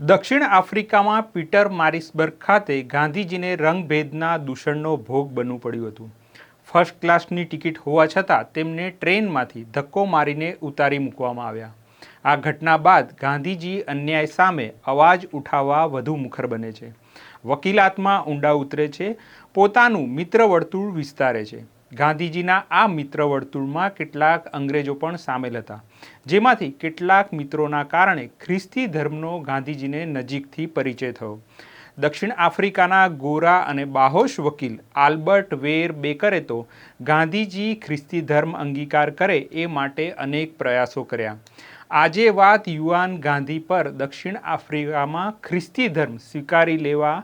દક્ષિણ આફ્રિકામાં પીટર મારિસબર્ગ ખાતે ગાંધીજીને રંગભેદના દૂષણનો ભોગ બનવું પડ્યું હતું. ફર્સ્ટ ક્લાસની ટિકિટ હોવા છતાં તેમને ટ્રેનમાંથી ધક્કો મારીને ઉતારી મૂકવામાં આવ્યા. આ ઘટના બાદ ગાંધીજી અન્યાય સામે અવાજ ઉઠાવવા વધુ મુખર બને છે. વકીલાતમાં ઊંડા ઉતરે છે. પોતાનું મિત્ર વર્તુળ વિસ્તારે છે. ગાંધીજીના આ મિત્ર વર્તુળમાં કેટલાક અંગ્રેજો પણ સામેલ હતા, જેમાંથી કેટલાક મિત્રોના કારણે ખ્રિસ્તી ધર્મનો ગાંધીજીને નજીકથી પરિચય થયો. દક્ષિણ આફ્રિકાના ગોરા અને બાહોશ વકીલ આલ્બર્ટ વેર બેકરે તો ગાંધીજી ખ્રિસ્તી ધર્મ અંગીકાર કરે એ માટે અનેક પ્રયાસો કર્યા. આજે વાત યુવાન ગાંધી પર દક્ષિણ આફ્રિકામાં ખ્રિસ્તી ધર્મ સ્વીકારી લેવા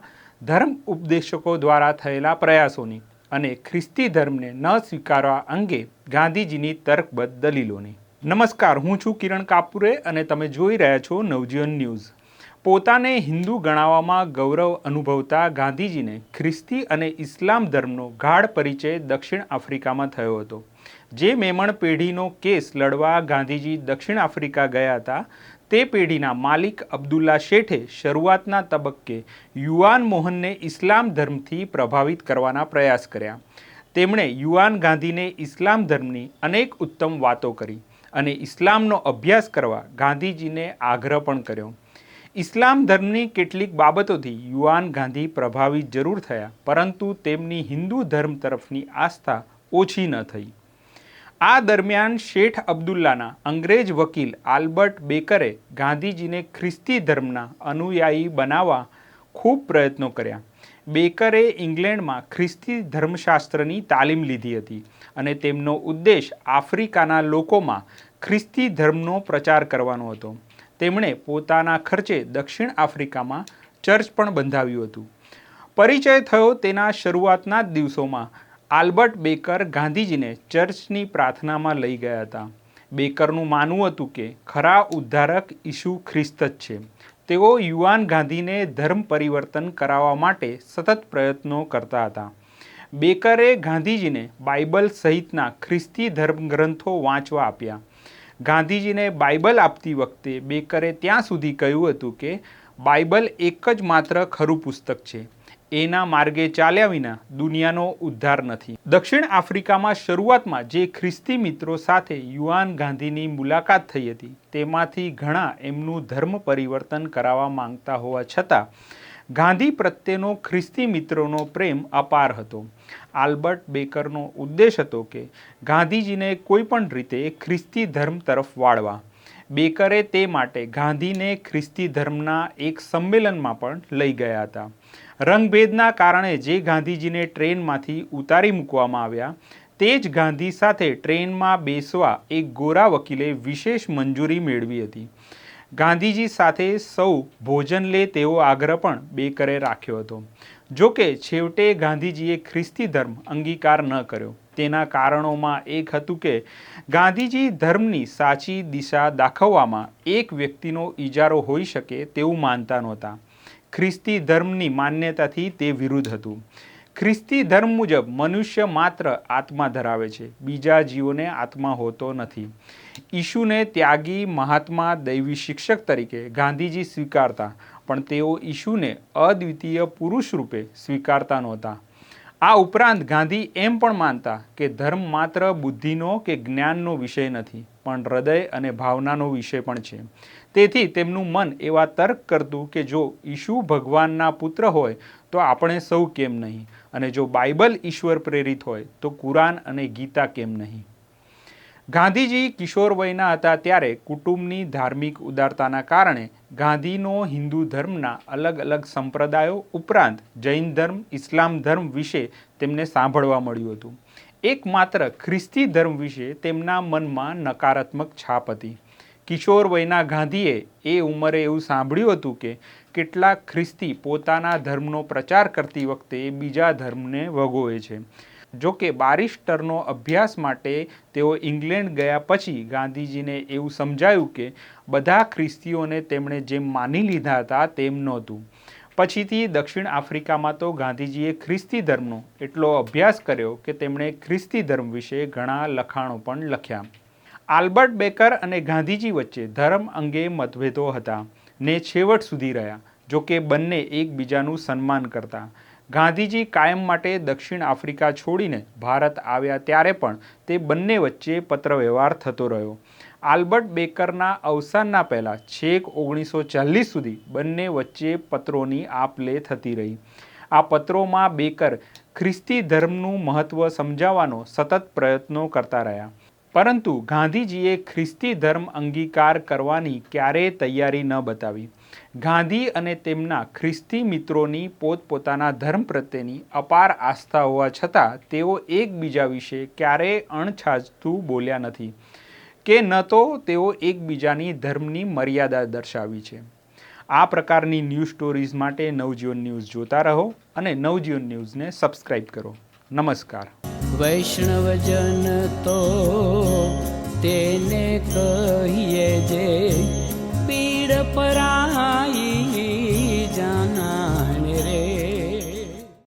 ધર્મ ઉપદેશકો દ્વારા થયેલા પ્રયાસોની. અને ખ્રિસ્તી ધર્મને ન સ્વીકારવા અંગે ગાંધીજીની તર્કબદ્ધ દલીલોની. નમસ્કાર, હું છું કિરણ કાપુરે અને તમે જોઈ રહ્યા છો નવજીવન ન્યૂઝ. પોતાને હિન્દુ ગણાવવામાં ગૌરવ અનુભવતા ગાંધીજીને ખ્રિસ્તી અને ઇસ્લામ ધર્મનો ગાઢ પરિચય દક્ષિણ આફ્રિકામાં થયો હતો. જે મેમણ પેઢીનો કેસ લડવા ગાંધીજી દક્ષિણ આફ્રિકા ગયા હતા તે પેઢીના માલિક અબ્દુલ્લા શેઠે શરૂઆતના તબક્કે યુવાન મોહનને ઇસ્લામ ધર્મથી પ્રભાવિત કરવાના પ્રયાસ કર્યા. તેમણે યુવાન ગાંધીને ઇસ્લામ ધર્મની અનેક ઉત્તમ વાતો કરી અને ઇસ્લામનો અભ્યાસ કરવા ગાંધીજીને આગ્રહ પણ કર્યો. ઇસ્લામ ધર્મની કેટલીક બાબતોથી યુવાન ગાંધી પ્રભાવિત જરૂર થયા, પરંતુ તેમની હિન્દુ ધર્મ તરફની આસ્થા ઓછી ન થઈ. આ દરમિયાન શેઠ અબ્દુલ્લાના અંગ્રેજ વકીલ આલ્બર્ટ બેકરે ગાંધીજીને ખ્રિસ્તી ધર્મના અનુયાયી બનાવવા ખૂબ પ્રયત્નો કર્યા. બેકરે ઇંગ્લેન્ડમાં ખ્રિસ્તી ધર્મશાસ્ત્રની તાલીમ લીધી હતી અને તેમનો ઉદ્દેશ આફ્રિકાના લોકોમાં ખ્રિસ્તી ધર્મનો પ્રચાર કરવાનો હતો. તેમણે પોતાના ખર્ચે દક્ષિણ આફ્રિકામાં ચર્ચ પણ બંધાવ્યું હતું. પરિચય થયો તેના શરૂઆતના જ દિવસોમાં આલ્બર્ટ બેકર ગાંધીજીને ચર્ચની પ્રાર્થનામાં લઈ ગયા હતા. બેકરનું માનવું હતું કે ખરા ઉદ્ધારક ઈશુ ખ્રિસ્ત જ છે. તેઓ યુવાન ગાંધીને ધર્મ પરિવર્તન કરાવવા માટે સતત પ્રયત્નો કરતા હતા. બેકરે ગાંધીજીને બાઇબલ સહિતના ખ્રિસ્તી ધર્મગ્રંથો વાંચવા આપ્યા. ગાંધીજીને બાઇબલ આપતી વખતે બેકરે ત્યાં સુધી કહ્યું હતું કે બાઇબલ એક જ માત્ર ખરું પુસ્તક છે. એના માર્ગે ચાલ્યા વિના દુનિયાનો ઉદ્ધાર નથી. દક્ષિણ આફ્રિકામાં શરૂઆતમાં જે ખ્રિસ્તી મિત્રો સાથે યુવાન ગાંધીની મુલાકાત થઈ હતી, તેમાંથી ઘણા એમનું ધર્મ પરિવર્તન કરાવવા માંગતા હોવા છતાં, ગાંધી પ્રત્યેનો ખ્રિસ્તી મિત્રોનો પ્રેમ અપાર હતો. આલ્બર્ટ બેકરનો ઉદ્દેશ હતો કે ગાંધીજીને કોઈ પણ રીતે ખ્રિસ્તી ધર્મ તરફ વાળવા. બેકરે તે માટે ગાંધીને ખ્રિસ્તી ધર્મના એક સંમેલનમાં પણ લઈ ગયા હતા. રંગભેદના કારણે જે ગાંધીજીને ટ્રેનમાંથી ઉતારી મૂકવામાં આવ્યા, તે જ ગાંધી સાથે ટ્રેનમાં બેસવા એક ગોરા વકીલે વિશેષ મંજૂરી મેળવી હતી. ગાંધીજી સાથે સૌ ભોજન લે તેવો આગ્રહ પણ બેકરે રાખ્યો હતો. જો કે છેવટે ગાંધીજીએ ખ્રિસ્તી ધર્મ અંગીકાર ન કર્યો. તેના કારણોમાં એક હતું કે, ગાંધીજી ધર્મની સાચી દિશા દાખવવામાં એક વ્યક્તિનો ઇજારો હોઈ શકે તેવું માનતા નહોતા. ખ્રિસ્તી ધર્મની માન્યતાથી તે વિરુદ્ધ હતું. ખ્રિસ્તી ધર્મ મુજબ મનુષ્ય માત્ર આત્મા ધરાવે છે, બીજા જીવોને આત્મા હોતો નથી. ઈશુને ત્યાગી મહાત્મા દૈવી શિક્ષક તરીકે ગાંધીજી સ્વીકારતા, પણ તેઓ ઈશુને અદ્વિતીય પુરુષ રૂપે સ્વીકારતા નહોતા. આ ઉપરાંત ગાંધી એમ પણ માનતા કે ધર્મ માત્ર બુદ્ધિનો કે જ્ઞાનનો વિષય નથી, પણ હૃદય અને ભાવનાનો વિષય પણ છે. તેથી તેમનું મન એવા તર્ક કરતું કે જો ઈશુ ભગવાનના પુત્ર હોય, તો આપણે સૌ કેમ નહીં? અને જો બાઇબલ ઈશ્વર પ્રેરિત હોય, તો કુરાન અને ગીતા કેમ નહીં? ગાંધીજી કિશોર વયના હતા ત્યારે કુટુંબની ધાર્મિક ઉદારતાના કારણે ગાંધીનો હિન્દુ ધર્મના અલગ અલગ સંપ્રદાયો ઉપરાંત જૈન ધર્મ, ઇસ્લામ ધર્મ વિશે તેમને સાંભળવા મળ્યું હતું. એકમાત્ર ખ્રિસ્તી ધર્મ વિશે તેમના મનમાં નકારાત્મક છાપ હતી. કિશોર વયના ગાંધીએ એ ઉંમરે એવું સાંભળ્યું હતું કે કેટલાક ખ્રિસ્તી પોતાના ધર્મનો પ્રચાર કરતી વખતે બીજા ધર્મને વગોવે છે. જો કે બારિસ્ટરનો અભ્યાસ માટે તેઓ ઇંગ્લેન્ડ ગયા પછી ગાંધીજીને એવું સમજાયું કે બધા ખ્રિસ્તીઓને તેમણે જેમ માની લીધા હતા તેમ નહોતું. પછીથી દક્ષિણ આફ્રિકામાં તો ગાંધીજીએ ખ્રિસ્તી ધર્મનો એટલો અભ્યાસ કર્યો કે તેમણે ખ્રિસ્તી ધર્મ વિશે ઘણા લખાણો પણ લખ્યા. આલ્બર્ટ બેકર અને ગાંધીજી વચ્ચે ધર્મ અંગે મતભેદો હતા. ને છેવટ સુધી રહ્યા, જો કે બંને એકબીજાનું સન્માન કરતા. ગાંધીજી કાયમ માટે દક્ષિણ આફ્રિકા છોડીને ભારત આવ્યા ત્યારે પણ તે બંને વચ્ચે પત્રવ્યવહાર થતો રહ્યો. આલ્બર્ટ બેકરના અવસાનના પહેલાં છેક ઓગણીસો ચાલીસ સુધી બંને વચ્ચે પત્રોની આપ લે થતી રહી. આ પત્રોમાં બેકર ખ્રિસ્તી ધર્મનું મહત્ત્વ સમજાવવાનો સતત પ્રયત્નો કરતા રહ્યા. પરંતુ ગાંધીજીએ ખ્રિસ્તી ધર્મ અંગીકાર કરવાની ક્યારેય તૈયારી ન બતાવી. ગાંધી અને તેમના ખ્રિસ્તી મિત્રોની પોતપોતાના ધર્મ પ્રત્યેની અપાર આસ્થા હોવા છતાં તેઓ એકબીજા વિશે ક્યારેય અણછાજતું બોલ્યા નથી કે ન તો તેઓ એકબીજાની ધર્મની મર્યાદા દર્શાવી છે. આ પ્રકારની ન્યૂઝ સ્ટોરીઝ માટે નવજીવન ન્યૂઝ જોતા રહો અને નવજીવન ન્યૂઝને સબસ્ક્રાઇબ કરો. નમસ્કાર. વૈષ્ણવજન તો તેને કહીએ જે પીડ પરાઈ